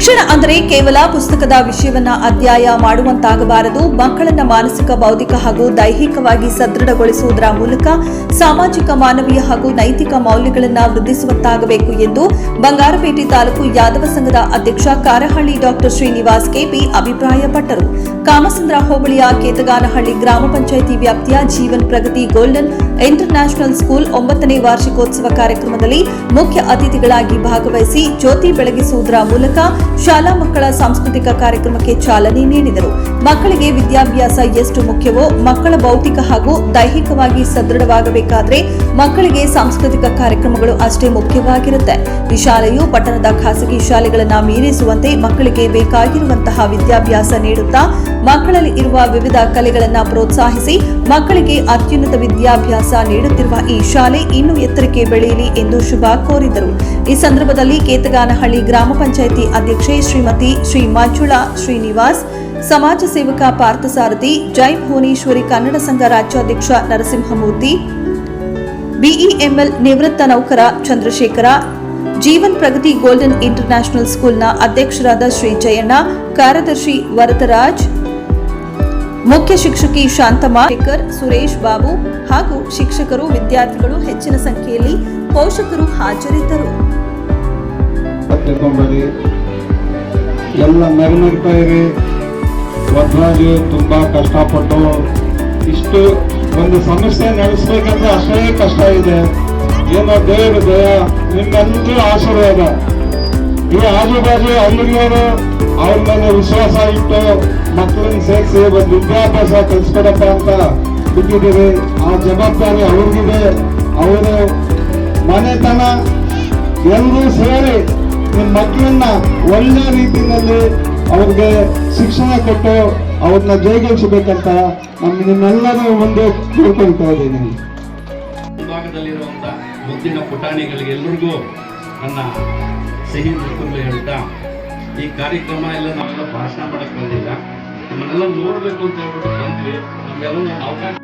ಶಿಕ್ಷಣ ಅಂದರೆ ಕೇವಲ ಪುಸ್ತಕದ ವಿಷಯವನ್ನ ಅಧ್ಯಯ ಮಾಡುವಂತಾಗಬಾರದು. ಮಕ್ಕಳನ್ನ ಮಾನಸಿಕ, ಬೌದ್ಧಿಕ ಹಾಗೂ ದೈಹಿಕವಾಗಿ ಸದೃಢಗೊಳಿಸುವುದರ ಮೂಲಕ ಸಾಮಾಜಿಕ, ಮಾನವೀಯ ಹಾಗೂ ನೈತಿಕ ಮೌಲ್ಯಗಳನ್ನು ವೃದ್ಧಿಸುವಂತಾಗಬೇಕು ಎಂದು ಬಂಗಾರಪೇಟೆ ತಾಲೂಕು ಯಾದವ ಸಂಘದ ಅಧ್ಯಕ್ಷ ಕಾರಹಳ್ಳಿ ಡಾಕ್ಟರ್ ಶ್ರೀನಿವಾಸ್ ಕೆಪಿ ಅಭಿಪ್ರಾಯಪಟ್ಟರು. ಕಾಮಸಂದ್ರ ಹೋಬಳಿಯ ಕೇತಗಾನಹಳ್ಳಿ ಗ್ರಾಮ ಪಂಚಾಯಿತಿ ವ್ಯಾಪ್ತಿಯ Jeevan Pragati golden international school ಒಂಬತ್ತನೇ ವಾರ್ಷಿಕೋತ್ಸವ ಕಾರ್ಯಕ್ರಮದಲ್ಲಿ ಮುಖ್ಯ ಅತಿಥಿಗಳಾಗಿ ಭಾಗವಹಿಸಿ ಜ್ಯೋತಿ ಬೆಳಗಿಸುವುದರ ಮೂಲಕ ಶಾಲಾ ಮಕ್ಕಳ ಸಾಂಸ್ಕೃತಿಕ ಕಾರ್ಯಕ್ರಮಕ್ಕೆ ಚಾಲನೆ ನೀಡಿದರು. ಮಕ್ಕಳಿಗೆ ವಿದ್ಯಾಭ್ಯಾಸ ಎಷ್ಟು ಮುಖ್ಯವೋ ಮಕ್ಕಳ ಭೌತಿಕ ಹಾಗೂ ದೈಹಿಕವಾಗಿ ಸದೃಢವಾಗಬೇಕಾದರೆ ಮಕ್ಕಳಿಗೆ ಸಾಂಸ್ಕೃತಿಕ ಕಾರ್ಯಕ್ರಮಗಳು ಅಷ್ಟೇ ಮುಖ್ಯವಾಗಿರುತ್ತೆ. ಈ ಶಾಲೆಯು ಪಟ್ಟಣದ ಖಾಸಗಿ ಶಾಲೆಗಳನ್ನು ಮೀರಿಸುವಂತೆ ಮಕ್ಕಳಿಗೆ ಬೇಕಾಗಿರುವಂತಹ ವಿದ್ಯಾಭ್ಯಾಸ ನೀಡುತ್ತಾ ಮಕ್ಕಳಲ್ಲಿ ಇರುವ ವಿವಿಧ ಕಲೆಗಳನ್ನು ಪ್ರೋತ್ಸಾಹಿಸಿ ಮಕ್ಕಳಿಗೆ ಅತ್ಯುನ್ನತ ವಿದ್ಯಾಭ್ಯಾಸ ನೀಡುತ್ತಿರುವ ಈ ಶಾಲೆ ಇನ್ನೂ ಎತ್ತರಕ್ಕೆ ಬೆಳೆಯಲಿ ಎಂದು ಶುಭ ಕೋರಿದರು. ಈ ಸಂದರ್ಭದಲ್ಲಿ ಕೇತಗಾನಹಳ್ಳಿ ಗ್ರಾಮ ಪಂಚಾಯಿತಿ ಅಧ್ಯಕ್ಷೆ ಶ್ರೀಮತಿ ಶ್ರೀ ಮಂಜುಳಾ ಶ್ರೀನಿವಾಸ್, ಸಮಾಜ ಸೇವಕ ಪಾರ್ಥಸಾರಥಿ, ಜೈ ಭುವನೇಶ್ವರಿ ಕನ್ನಡ ಸಂಘ ರಾಜ್ಯಾಧ್ಯಕ್ಷ ನರಸಿಂಹಮೂರ್ತಿ, ಬಿಇಎಂಎಲ್ ನಿವೃತ್ತ ನೌಕರ ಚಂದ್ರಶೇಖರ, ಜೀವನ್ ಪ್ರಗತಿ ಗೋಲ್ಡನ್ ಇಂಟರ್ನ್ಯಾಷನಲ್ ಸ್ಕೂಲ್ನ ಅಧ್ಯಕ್ಷರಾದ ಶ್ರೀ ಜಯಣ್ಣ, ಕಾರ್ಯದರ್ಶಿ ವರದರಾಜ್ ಮುಖ್ಯ ಶಿಕ್ಷಕಿ ಶಾಂತಮ್ಮ ಶೇಖರ್ ಸುರೇಶ್ ಬಾಬು ಹಾಗೂ ಶಿಕ್ಷಕರು ವಿದ್ಯಾರ್ಥಿಗಳು ಹೆಚ್ಚಿನ ಸಂಖ್ಯೆಯಲ್ಲಿ ಪೋಷಕರು ಹಾಜರಿದ್ದರು. ಎಲ್ಲ ಇರಿ. ವದ್ರಾಜು ತುಂಬಾ ಕಷ್ಟಪಟ್ಟು ಇಷ್ಟು ಒಂದು ಸಮಸ್ಯೆ ನಡೆಸ್ಬೇಕಂದ್ರೆ ಅಷ್ಟೇ ಕಷ್ಟ ಇದೆ. ಏನೋ ದೇವ್ರ ದಯ, ನಿಮ್ಮೆಲ್ಲರೂ ಆಶೀರ್ವಾದ. ಈ ಆಜು ಬಾಜು ಹಳ್ಳಿಗಳವರು ಅವ್ರ ಮೇಲೆ ವಿಶ್ವಾಸ ಇಟ್ಟು ಮಕ್ಕಳನ್ನ ಸೇರಿಸಿ ಒಂದು ವಿದ್ಯಾಭ್ಯಾಸ ಕಲಿಸ್ಕೊಡಪ್ಪ ಅಂತ ಬಿಟ್ಟಿದ್ದೀವಿ. ಆ ಜವಾಬ್ದಾರಿ ಅವ್ರಿಗಿದೆ. ಅವರು ಮನೆತನ ಎಲ್ಲರೂ ಸೇರಿ ನಿಮ್ಮ ಮಕ್ಕಳನ್ನ ಒಳ್ಳೆ ರೀತಿಯಲ್ಲಿ ಅವ್ರಿಗೆ ಶಿಕ್ಷಣ ಕೊಟ್ಟು ಅವ್ರನ್ನ ಜಯಗಳಿಸಬೇಕಂತ ನಮ್ಮ ನಿಮ್ಮೆಲ್ಲರೂ ಒಂದು ಕೇಳ್ಕೊಳ್ತಾ ಇದ್ದೀನಿ. ಮುಂಭಾಗದಲ್ಲಿರುವಂಥ ಮುದ್ದಿನ ಪುಟಾಣಿಗಳಿಗೆ ಎಲ್ಲರಿಗೂ ನನ್ನ ಸಿಹಿ ಹೇಳ್ತಾ, ಈ ಕಾರ್ಯಕ್ರಮ ಎಲ್ಲ ನಾವೆಲ್ಲ ಭಾಷಣ ಮಾಡಕ್ ಬಂದಿಲ್ಲ. ನಮ್ಮನ್ನೆಲ್ಲ ನೋಡಬೇಕು ಅಂತ ಹೇಳ್ಬಿಟ್ಟು ಬಂದ್ವಿ. ಅವಕಾಶ